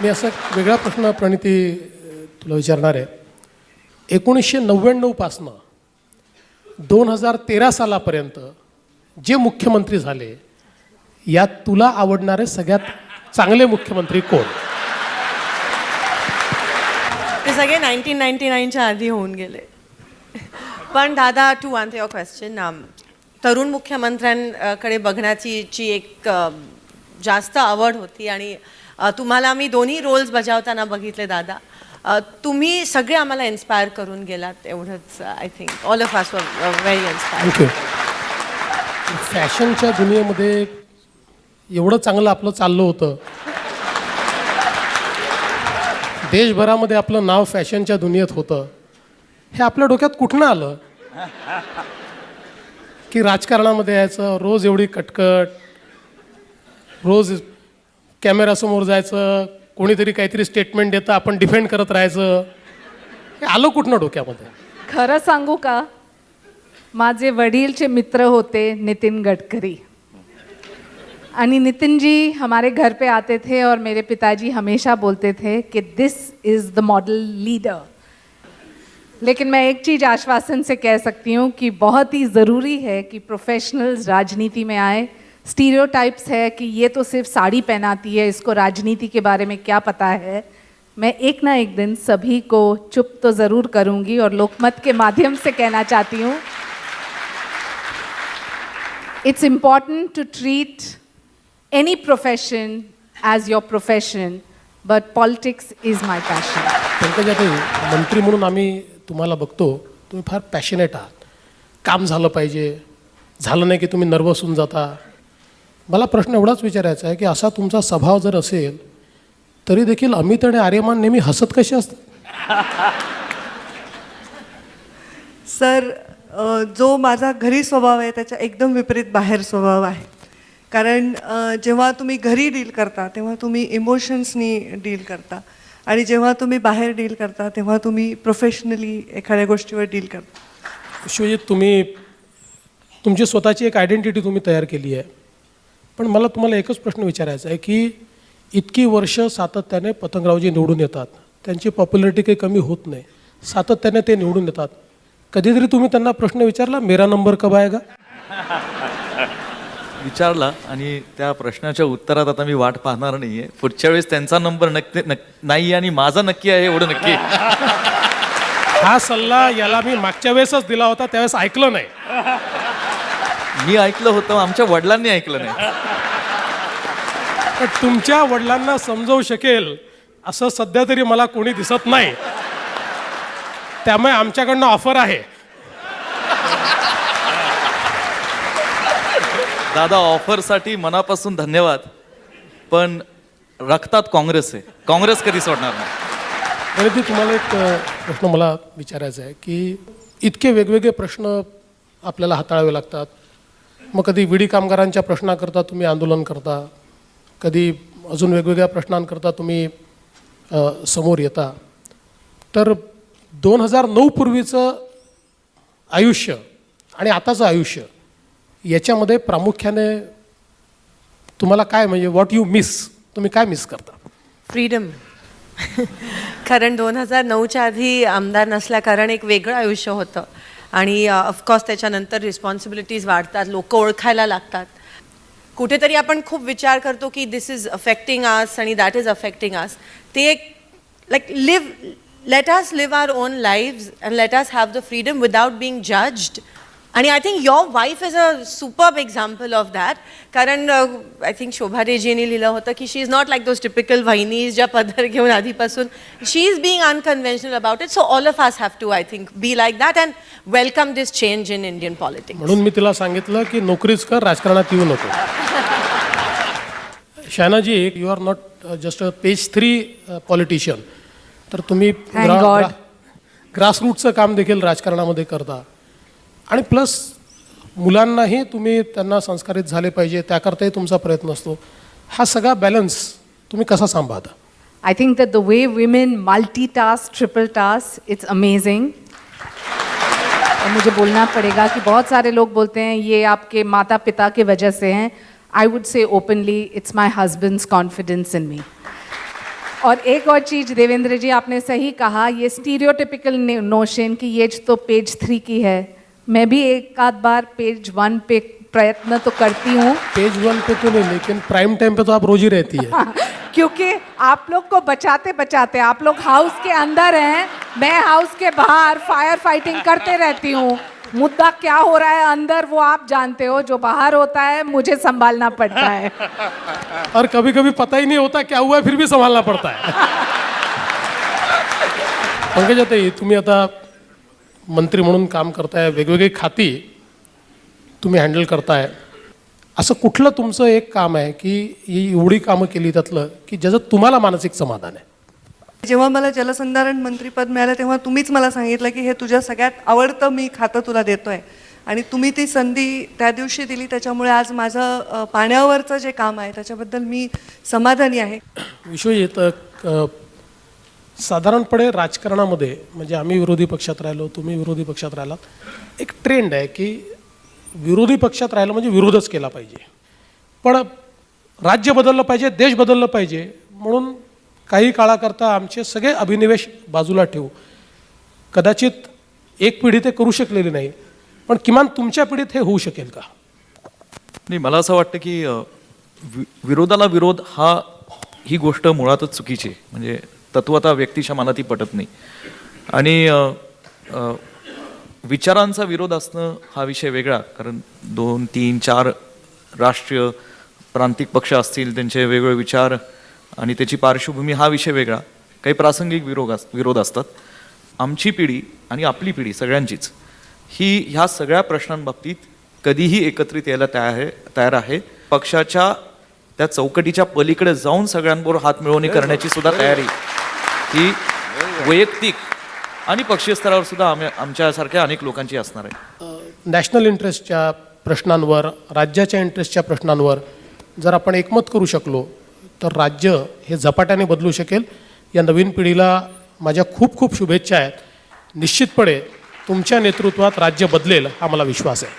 मी असा वेगळा प्रश्न प्रणिती तुला विचारणार आहे. एकोणीसशे नव्याण्णवपासनं दोन हजार तेरा सालापर्यंत जे मुख्यमंत्री झाले यात तुला आवडणारे सगळ्यात चांगले मुख्यमंत्री कोण? ते सगळे नाईन्टीन नाईन्टी नाईनच्या आधी होऊन गेले. पण दादा टू आन्सर युअर क्वेश्चन तरुण मुख्यमंत्र्यांकडे बघण्याची जी एक जास्त आवड होती आणि तुम्हाला मी दोन्ही रोल्स बजावताना बघितले दादा. तुम्ही सगळे आम्हाला इन्स्पायर करून गेलात एवढंच I think all of us very inspire फॅशनच्या दुनियेमध्ये एवढं चांगलं आपलं चाललं होतं. देशभरामध्ये आपलं नाव फॅशनच्या दुनियेत होतं. हे आपल्या डोक्यात कुठनं आलं? की राजकारणामध्ये यायचं रोज एवढी कटकट रोज कॅमेरासमोर जायचं कोणीतरी काहीतरी स्टेटमेंट देतं आपण डिफेंड करत राहायचं. हे आलं कुठनं डोक्यामध्ये? खरं सांगू का? माझे वडीलचे मित्र होते नितिन गडकरी. आणि नितिन जी हमारे घर पे आते थे और मेरे पिताजी हमेशा बोलते थे कि this is the model leader लेकिन मैं एक चीज़ आश्वासन से कह सकती हूँ कि बहुत ही ज़रूरी है कि प्रोफेशनल्स राजनीति में आए स्टीरियोटाइप्स है कि ये तो सिर्फ साड़ी पहनाती है इसको राजनीति के बारे में क्या पता है? मैं एक ना एक दिन सभी को चुप तो ज़रूर करूंगी और लोकमत के माध्यम से कहना चाहती हूँ। It's important to treat any profession as your profession but politics is my passion पंकजाताई मंत्री म्हणून आम्ही तुम्हाला बघतो तुम्ही फार पॅशनेट आहात. काम झालं पाहिजे. झालं नाही की तुम्ही नर्वस होऊन जाता. मला प्रश्न एवढाच विचारायचा आहे की असा तुमचा स्वभाव जर असेल तरी देखील अमित आणि आर्यमान नेहमी हसत कसे असतात? सर जो माझा घरी स्वभाव आहे त्याच्या एकदम विपरीत बाहेर स्वभाव आहे. कारण जेव्हा तुम्ही घरी डील करता तेव्हा तुम्ही इमोशन्सनी डील करता. आणि जेव्हा तुम्ही बाहेर डील करता तेव्हा तुम्ही प्रोफेशनली एखाद्या गोष्टीवर डील करता. शिवजित तुम्ही तुमची स्वतःची एक आयडेंटिटी तुम्ही तयार केली आहे. पण मला तुम्हाला एकच प्रश्न विचारायचा आहे की इतकी वर्ष सातत्याने पतंगरावजी निवडून येतात त्यांची पॉप्युलरिटी काही कमी होत नाही सातत्याने ते निवडून येतात. कधीतरी तुम्ही त्यांना प्रश्न विचारला मेरा नंबर कब आएगा? विचारला आणि त्या प्रश्नाच्या उत्तरात आता मी वाट पाहणार नाहीये. पुढच्या वेळेस त्यांचा नंबर नक्की नक- नाही आणि माझा नक्की आहे एवढं नक्की. हा सल्ला याला मी मागच्या वेळेसच दिला होता त्यावेळेस ऐकलं नाही. मी ऐकलं होतं आमच्या वडिलांनी ऐकलं नाही. तर तुमच्या वडिलांना समजवू शकेल असं सध्या तरी मला कोणी दिसत नाही. त्यामुळे आमच्याकडनं ऑफर आहे. दादा ऑफरसाठी मनापासून धन्यवाद. पण रक्तात काँग्रेस आहे. काँग्रेस कधी सोडणार नाही. ती तुम्हाला एक प्रश्न मला विचारायचा आहे की इतके वेगवेगळे प्रश्न आपल्याला हाताळावे लागतात. मग कधी विडी कामगारांच्या प्रश्नाकरता तुम्ही आंदोलन करता कधी अजून वेगवेगळ्या प्रश्नांकरता तुम्ही समोर येता. तर दोन हजार नऊ पूर्वीचं आयुष्य आणि आताचं आयुष्य याच्यामध्ये प्रामुख्याने तुम्हाला काय म्हणजे व्हॉट यू मिस तुम्ही काय मिस करता? फ्रीडम कारण दोन हजार नऊच्या आधी आमदार नसल्या कारण एक वेगळं आयुष्य होतं. आणि ऑफकोर्स त्याच्यानंतर रिस्पॉन्सिबिलिटीज वाढतात लोक ओळखायला लागतात. कुठेतरी आपण खूप विचार करतो की दिस इज अफेक्टिंग आस आणि दॅट इज अफेक्टिंग आस ते एक like live let us live our own life and let us have the freedom without being judged आणि I think your wife is a superb example of that कारण I think Shobha रेजीने लिहिलं होतं की she is not like those typical वाहिनीज ज्या पदर घेऊन आधीपासून she is being unconventional about it so all of us have to I think be like that and welcome this change in Indian politics म्हणून मी तिला सांगितलं की नोकरीच कर राजकारणात येऊ नको. Shahanaji you are not just a page three politician तर तुम्ही Thank God. ग्रासरूटचं काम देखील राजकारणामध्ये करता. आणि प्लस मुलांनाही तुम्ही त्यांना संस्कारित झाले पाहिजे त्याकरताही तुमचा प्रयत्न असतो. हा सगळा बॅलन्स तुम्ही कसा सांभाळता? I think that the way women multitask triple task it's amazing मुझे बोलना पड़ेगा कि बहुत सारे लोग बोलते हैं ये आपके माता पिता के वजह से हैं. I would say openly it's my husband's confidence in me और एक और चीज देवेंद्र जी आपने सही कहा ये स्टीरियोटिपिकल नोशन कि ये तो पेज थ्री की है। मैं भी एक आध बार पेज वन पे प्रयत्न तो करती हूँ। पेज वन पे तो नहीं लेकिन प्राइम टाइम पे तो आप रोज ही रहती है। क्योंकि आप लोग को बचाते बचाते आप लोग हाउस के अंदर हैं मैं हाउस के बाहर फायर फाइटिंग करते रहती हूँ। मुद्दा क्या हो रहा है अंदर वो आप जानते हो जो बाहर होता है मुझे संभालना पड़ता है। और कभी कभी पता ही नहीं होता क्या हुआ है फिर भी संभालना पड़ता है। पंकजाताई तुम्ही आता मंत्री म्हणून काम करताय वेगवेगळी खाती तुम्ही हँडल करताय. असं कुठलं तुमचं एक काम आहे की ही एवढी कामं केली त्यातलं की ज्याचं तुम्हाला मानसिक समाधान आहे? जेव्हा मला जलसंधारण मंत्रीपद मिळालं तेव्हा तुम्हीच मला सांगितलं की हे तुझ्या सगळ्यात आवडतं मी खातं तुला देतोय. आणि तुम्ही ती संधी त्या दिवशी दिली त्याच्यामुळे आज माझं पाण्यावरचं जे काम आहे त्याच्याबद्दल मी समाधानी आहे. विश्वजित साधारणपणे राजकारणामध्ये म्हणजे आम्ही विरोधी पक्षात राहिलो तुम्ही विरोधी पक्षात राहिलात एक ट्रेंड आहे की विरोधी पक्षात राहिलं म्हणजे विरोधच केला पाहिजे. पण राज्य बदललं पाहिजे देश बदललं पाहिजे म्हणून काही काळाकरता आमचे सगळे अभिनिवेश बाजूला ठेवू. कदाचित एक पिढी ते करू शकलेली नाही पण किमान तुमच्या पिढीत हे होऊ शकेल का? नाही मला असं वाटतं की वि- विरोधाला विरोध हा ही गोष्ट मुळातच चुकीची आहे. म्हणजे तत्वता व्यक्तीच्या मनात ही पटत नाही. आणि विचारांचा विरोध असणं हा विषय वेगळा कारण दोन तीन चार राष्ट्रीय प्रांतिक पक्ष असतील त्यांचे वेगवेगळे विचार आणि त्याची पार्श्वभूमी हा विषय वेगळा. काही प्रासंगिक विरोध अस विरोध असतात. आमची पिढी आणि आपली पिढी सगळ्यांचीच. ही ह्या सगळ्या प्रश्नांबाबतीत कधीही एकत्रित यायला तयार आहे तयार आहे. पक्षाच्या त्या चौकटीच्या पलीकडे जाऊन सगळ्यांबरोबर हात मिळवणी करण्याची सुद्धा तयारी. ही वैयक्तिक आणि पक्षीय स्तरावर सुद्धा आम्ही आमच्यासारख्या अनेक लोकांची असणार आहे. नॅशनल इंटरेस्टच्या प्रश्नांवर राज्याच्या इंटरेस्टच्या प्रश्नांवर जर आपण एकमत करू शकलो तर राज्य हे झपाट्याने बदलू शकेल. या नवीन पिढीला माझ्या खूप खूप शुभेच्छा आहेत. निश्चितपणे तुमच्या नेतृत्वात राज्य बदलेल हा मला विश्वास आहे.